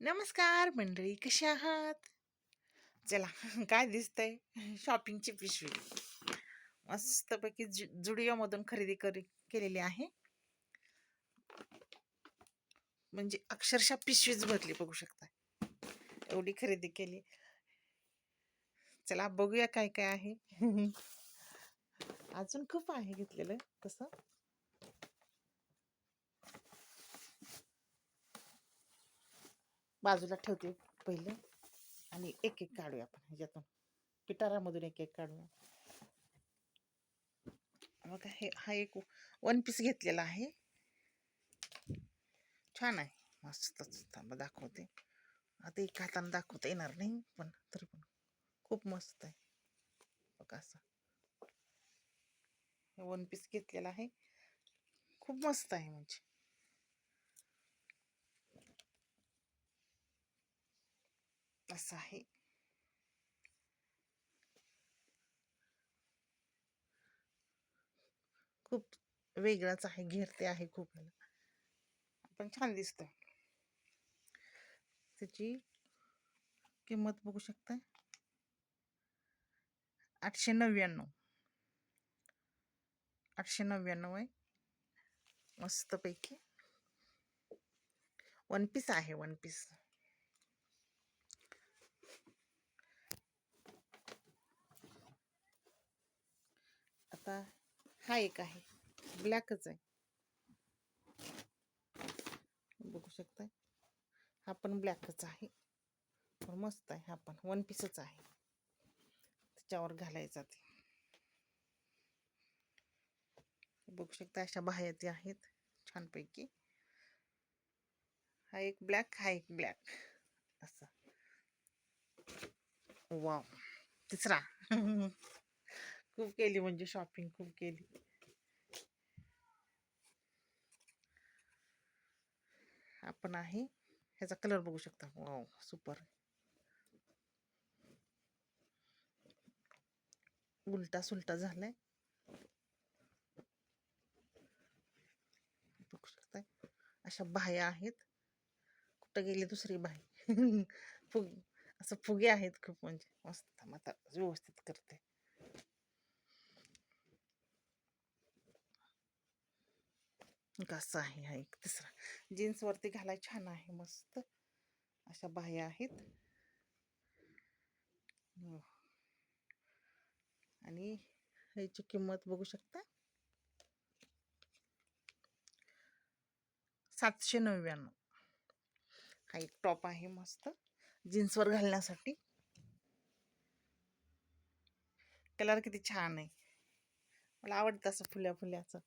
नमस्कार मंडळी कशी आहात? चला काय दिसतंय? शॉपिंगची पिशवी. मस्तपैकी जु जुडिओमधून खरेदी करी केलेली आहे. म्हणजे अक्षरशः पिशवीच भरली बघू शकता एवढी खरेदी केली. चला बघूया काय काय आहे. अजून खूप आहे घेतलेलं कसं? बाजूला ठेवते पहिले आणि एक एक काढूया आपण ह्याच्यातून. पिटारामधून एक एक काढूया. मग हे हा एक वन पीस घेतलेला आहे. छान आहे. मस्तच. थांबा दाखवते. आता एक हाताने दाखवता येणार नाही पण तरी पण खूप मस्त आहे. बघा असं. वन पीस घेतलेला आहे. खूप मस्त आहे म्हणजे. असं आहे. खूप वेगळाच आहे घेरते आहे खूप पण छान दिसत त्याची किंमत बघू शकता आठशे नव्याण्णव. आठशे नव्याण्णव आहे. मस्तपैकी. वन पीस आहे वन पीस आता हा एक आहे. ब्लॅकच आहे. बघू शकताय? हा पण ब्लॅकच आहे. पण मस्त आहे हा पण. वन पीसच आहे. त्याच्यावर घालायचा ते. बघू शकता अशा बाह्याती आहेत. छानपैकी. हा एक ब्लॅक हा एक ब्लॅक असा. वाव तिसरा. खूप केली म्हणजे शॉपिंग खूप केली. आपण आहे. ह्याचा कलर बघू शकता. वाव सुपर उलटा सुलटा झालाय. बघू शकता अशा बाह्या आहेत. कुठं गेली दुसरी बाई? फुग असं फुगे आहेत खूप म्हणजे. मस्त आता व्यवस्थित करते. कसा आहे? हा एक तिसरा. जीन्सवरती घालाय छान आहे मस्त. अशा बाह्या आहेत. हो. आणि ह्याची किंमत बघू शकता? सातशे नव्याण्णव. हा एक टॉप आहे मस्त. जीन्सवर घालण्यासाठी. कलर किती छान आहे. मला आवडतं असं फुल्या फुल्याचं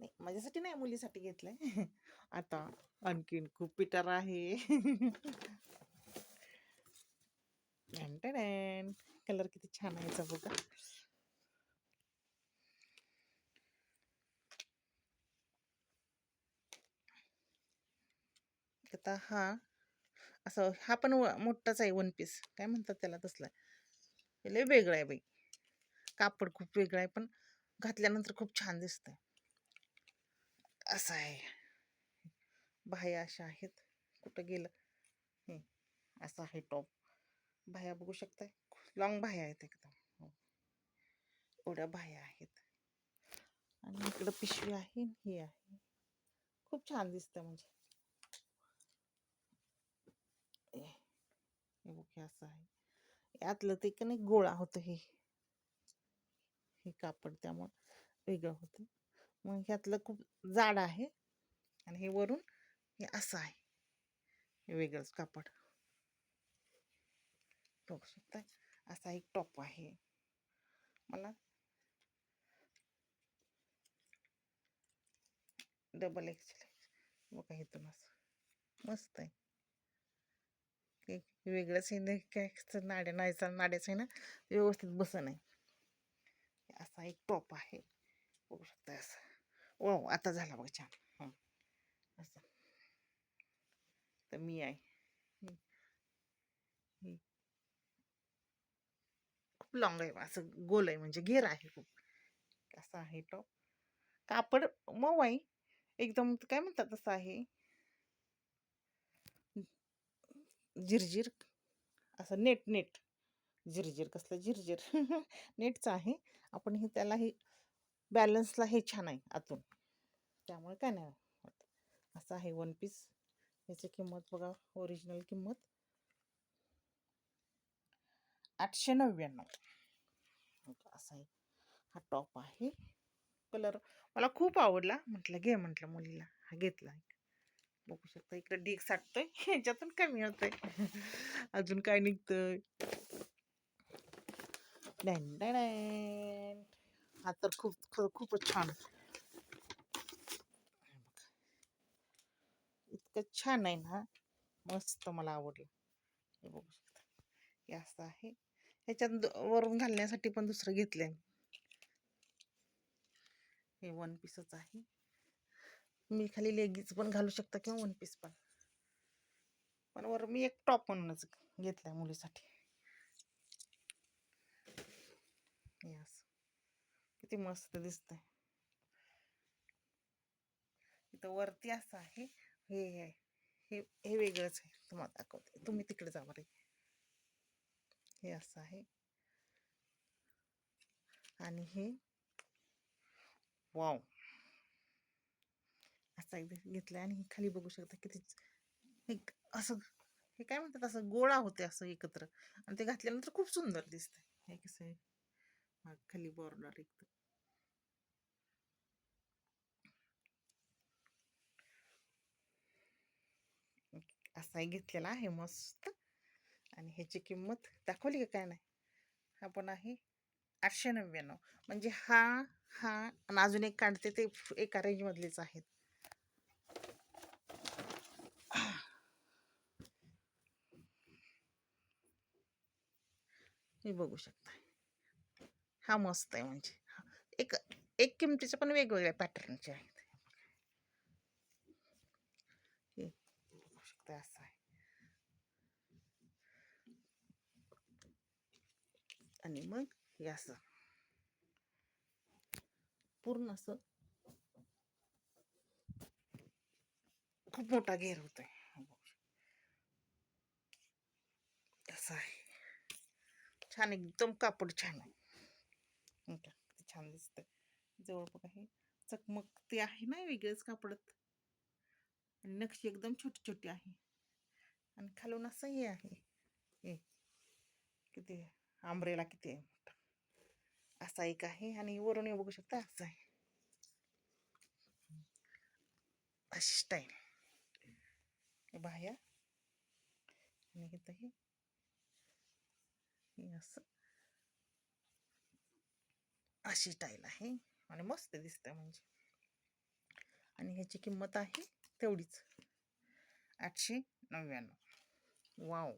नाही म्हणजे माझ्यासाठी नाही मुलीसाठी घेतलंय. आता आणखीन खूप पिटर आहे. कलर किती छान आहे बघा. आता हा असं हा पण मोठाच आहे वन पीस काय म्हणतात त्याला तसला? लय वेगळं आहे बाई. कापड खूप वेगळं आहे पण घातल्यानंतर खूप छान दिसतंय. असं आहे. बाह्या अशा आहेत. कुठं गेलं? असं आहे टॉप. बाह्या बघू शकताय? लॉंग बाह्या आहेत एकदम. हो. एवढ्या बाह्या आहेत. आणि इकडं पिशवी आहे ही आहे. खूप छान दिसतं म्हणजे. हे बघ असं आहे. यातलं ते का नाही गोळा होतं हे. हे कापड त्यामुळं वेगळं होतं. मग ह्यातलं खूप जाड आहे आणि हे वरून हे असं आहे. हे वेगळंच कापड. बघू शकता असा एक टॉप आहे. मला डबल एक्सेल बघा इथून असं. मस्त आहे. वेगळंच आहे ना काय नाड्या नाहीचा नाड्याच आहे ना व्यवस्थित बसन आहे असा एक टॉप आहे. बघू शकता असं. ओ आता झाला बघ छान असं. तर मी आहे. खूप लॉंग आहे. असं गोल आहे. म्हणजे घेर आहे खूप. असं आहे टॉप कापड मऊ आहे. एकदम काय म्हणतात तसं आहे. झिरझिर असं नेट नेट. झिरझिर कसलं झिरझिर नेटचं आहे. आपण हे त्याला हे बॅलन्सला हे छान आहे आतून. त्यामुळे काय नाही होत. असं आहे वन पीस याची किंमत बघा ओरिजिनल किंमत. आठशे नव्याण्णव. असा आहे. हा टॉप आहे. कलर मला खूप आवडला. म्हटलं घे म्हटलं मुलीला. हा घेतला. बघू शकता इकडे डीक साठतोय. ह्याच्यातून काय मिळतंय अजून काय निघतंय? डॅन डॅन. हा तर खूप खरं खूपच छान. इतकं छान आहे ना. मस्त मला आवडलं. हे बघू शकता. हे असं आहे. ह्याच्यात वरून घालण्यासाठी पण दुसरं घेतलंय हे वन पीसच आहे. मी खाली लेगीज पण घालू शकता किंवा वन पीस पण. पण वर मी एक टॉप म्हणूनच घेतलाय मुलीसाठी. यस किती मस्त दिसतंय. इथं वरती असं आहे. हे हे हे हे वेगळंच आहे. तुम्हाला दाखवते. तुम्ही तिकडे जा बरे. हे असं आहे. आणि हे वाव. असं एकदा घेतलंय आणि हे खाली बघू शकता किती हे असं हे काय म्हणतात असं गोळा होते असं एकत्र. आणि ते घातल्यानंतर खूप सुंदर दिसतंय. हे कसं आहे? हा खाली बॉर्डर एकदम असाही घेतलेला आहे मस्त. आणि ह्याची किंमत दाखवली का काय नाही? हा पण आहे आठशे नव्याण्णव. म्हणजे हा हा आणि अजून एक काढते ते एका रेंजमधलेच आहेत. हे बघू शकता हा मस्त आहे म्हणजे. हा. एक एक किमतीचे पण वेगवेगळ्या पॅटर्नचे आहेत हे बघू असं आहे आणि मग हे असं पूर्ण असं खूप मोठा घेर होतोय हा असं आहे छान एकदम कापड छान आहे छान दिसतंय जवळ बघा हे चकमक ते आहे ना वेगळेच कापडत आणि नक्षी एकदम छोटी छोटी आहे. आणि खालून असं हे आहे. हे. किती आंब्रेला किती आहे मोठा. असा एक आहे आणि वरून हे बघू शकता असं आहे. अशी स्टाईल बाह्या आणि इथं हे. हे असं. अशी स्टाईल आहे. आणि मस्त दिसतं म्हणजे. आणि ह्याची किंमत आहे तेवढीच. आठशे नव्याण्णव. वाव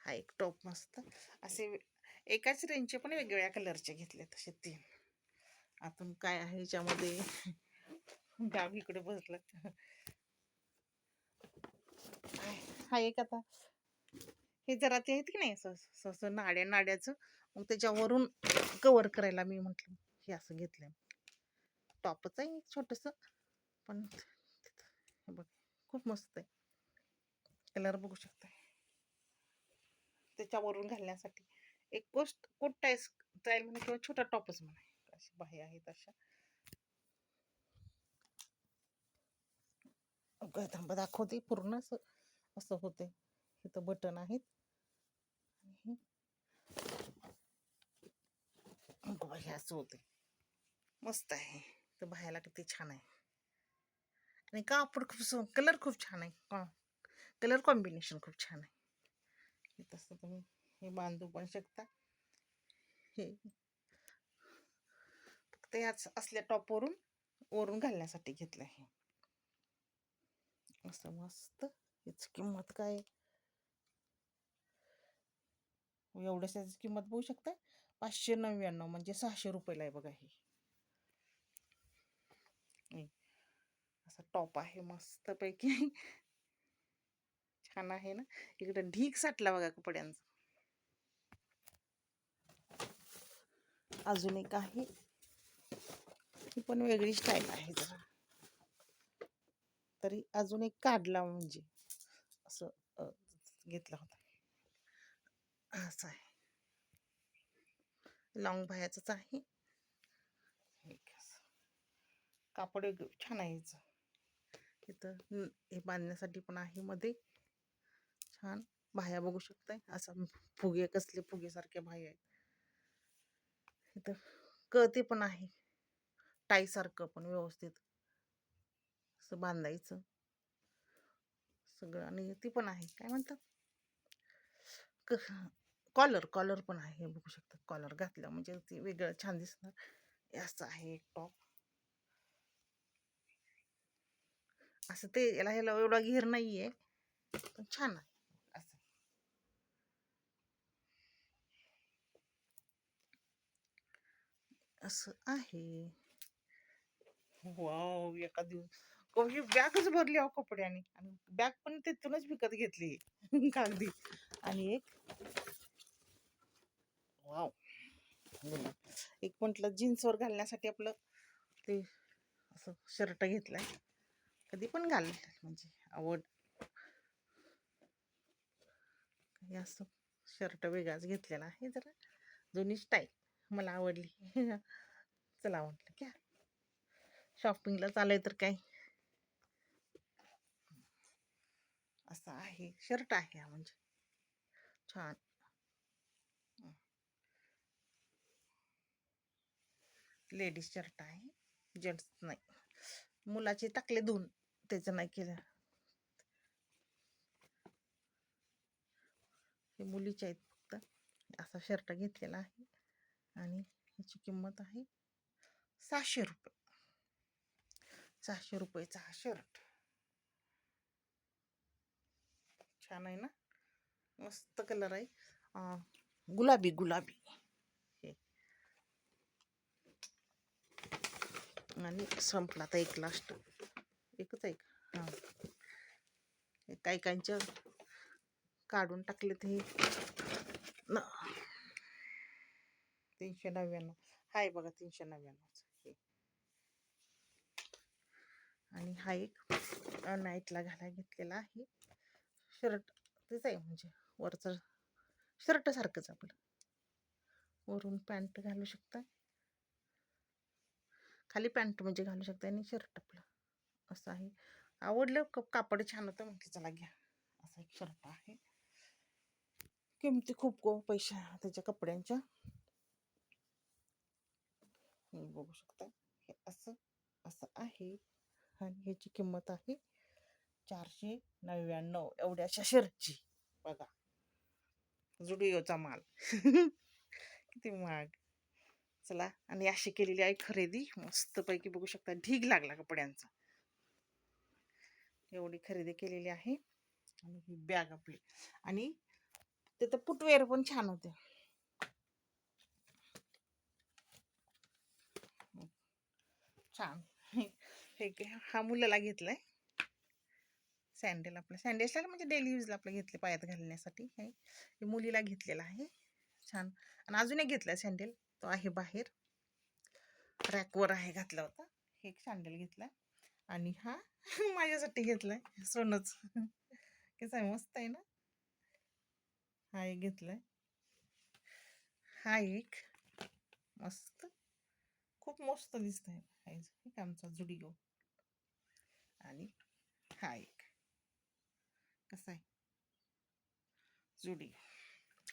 हा एक टॉप मस्त. असे एकाच रेंजचे पण वेगवेगळ्या कलरचे घेतले तसे तीन. आतून काय आहे याच्यामध्ये गाव इकडे बसलं. हा एक आता. हे जरा ते आहेत की नाही? असं असं- नाड्या नाड्याचं. मग त्याच्यावरून कवर करायला मी म्हटलं हे असं घेतलं टॉपच आहे छोटस. पण तिथं हे बघ खूप मस्त आहे. कलर बघू शकता त्याच्यावरून घालण्यासाठी एक कोस्ट कोट टाईस टाईल म्हणे किंवा छोटा टॉपच म्हणा. अशी बाह्य आहेत अशा. अगं थांबा दाखवते पूर्ण असं असं होते इथं बटन आहेत. अगं असं होते मस्त आहे. तर बाह्याला किती छान आहे. आणि कापड खूप कलर खूप छान आहे. कलर कॉम्बिनेशन खूप छान आहे. हे तसं तुम्ही हे बांधू पण शकता. हे. फक्त याच असल्या टॉपवरून वरून घालण्यासाठी घेतलं आहे असं मस्त याची किंमत काय? आहे? याची किंमत बघू शकता पाचशे नव्याण्णव म्हणजे सहाशे रुपयाला आहे बघा हे. असा टॉप आहे मस्तपैकी. छान आहे ना? इकडे ढीक साठला बघा कपड्यांचा. अजून एक आहे. ही पण वेगळी स्टाईल आहे जरा. तरी अजून एक काढला म्हणजे. असं घेतला होता. असं आहे. लॉंग भायाचाच आहे हे असं. कापड छान आहे इथं हे बांधण्यासाठी पण आहे मध्ये. छान. बाह्या बघू शकताय. असं फुगे कसले फुगेसारखे बाह्य आहेत. इथं कळते पण आहे. टाईसारखं पण व्यवस्थित. असं बांधायचं. सगळं आणि ती पण आहे. काय म्हणतात कॉलर कॉलर पण आहे. हे बघू शकता कॉलर घातलं म्हणजे ते वेगळं छान दिसणार. हे असं आहे एक टॉप. असं ते याला ह्याला एवढा घेर नाही आहे पण छान आहे. असं. असं आहे. वाव एका दिवस. कशी बॅगच भरली अहो कपड्याने. आणि बॅग पण तिथूनच विकत घेतली. कागदी आणि एक वाव. एक म्हटलं जीन्सवर घालण्यासाठी आपलं ते असं शर्ट घेतलाय. कधी पण घाल म्हणजे आवड. हे असं शर्ट वेगळाच घेतलेला आहे जरा. जुनी स्टाईल मला आवडली. चला म्हटलं क्या शॉपिंगला चालय तर काय? असं आहे शर्ट आहे हा म्हणजे. छान. लेडीज शर्ट आहे जेंट्स नाही. मुलाचे टाकले दोन त्याचं नाही केलं. हे मुलीचे आहेत फक्त. असा शर्ट घेतलेला आहे. आणि ह्याची किंमत आहे सहाशे रुपये. सहाशे रुपयेचा हा शर्ट. छान आहे ना? मस्त कलर आहे. गुलाबी गुलाबी. आणि संपला आता एक लास्ट एकच आहे का? हां. काही काहींच्या काढून टाकले ते. न. तीनशे नव्याण्णव. हाय बघा तीनशे नव्याण्णवचा. हे. आणि हा एक नाईटला घालायला घेतलेला आहे. शर्ट तेच आहे म्हणजे वरचं. शर्ट सारखंच आपलं. वरून पॅन्ट घालू शकता. खाली पॅन्ट म्हणजे घालू शकता आणि शर्ट आपलं. असं आहे. आवडलं कप कापड छान होतं म्हटलं चला घ्या. असा एक शर्ट आहे. किमती खूप गो पैशा त्याच्या कपड्यांच्या. बघू शकता. हे असं असं आहे. आणि ह्याची किंमत आहे चारशे नव्याण्णव. एवढ्याशा शर्टची. बघा. जुडिओचा माल. किती महाग. चला आणि अशी केलेली आहे खरेदी. मस्तपैकी बघू शकता ढीग लागला कपड्यांचा. एवढी खरेदी केलेली आहे. आणि ही बॅग आपली. आणि तिथं फुटवेअर पण छान होते. छान. हे हा मुलाला घेतलाय. सँडेल आपलं. सँडेल म्हणजे डेली यूजला आपलं घेतले पायात घालण्यासाठी. हे मुलीला घेतलेला आहे. छान. आणि अजून एक घेतलाय सँडेल तो आहे बाहेर. रॅकवर आहे घातला होता. हे एक सँडेल घेतला आणि हा माझ्यासाठी घेतलाय. सोनच. कसं आहे मस्त आहे ना? हा एक घेतलाय. हा एक. मस्त. खूप मस्त दिसत आहे एक. आमचा जुडिओ आणि हा एक. कसा आहे? जुडिओ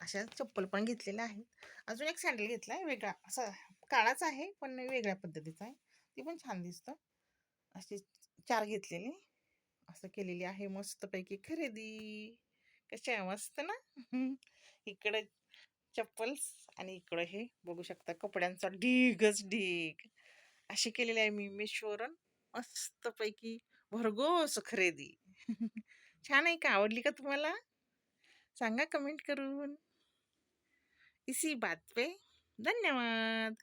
अशा चप्पल पण घेतलेल्या आहेत. अजून एक सँडल आहे वेगळा. असा काळाच आहे पण वेगळ्या पद्धतीचा आहे. ती पण छान दिसतं. असे चार घेतलेले. असं केलेली आहे मस्तपैकी खरेदी. कशी आहे? मस्त ना? इकडं चप्पल्स आणि इकडं हे बघू शकता कपड्यांचा ढीगच ढीग. अशी केलेली आहे मी मिशोवरून. मस्तपैकी भरघोस खरेदी. छान आहे का? आवडली का तुम्हाला? सांगा कमेंट करून. इसी बात पे धन्यवाद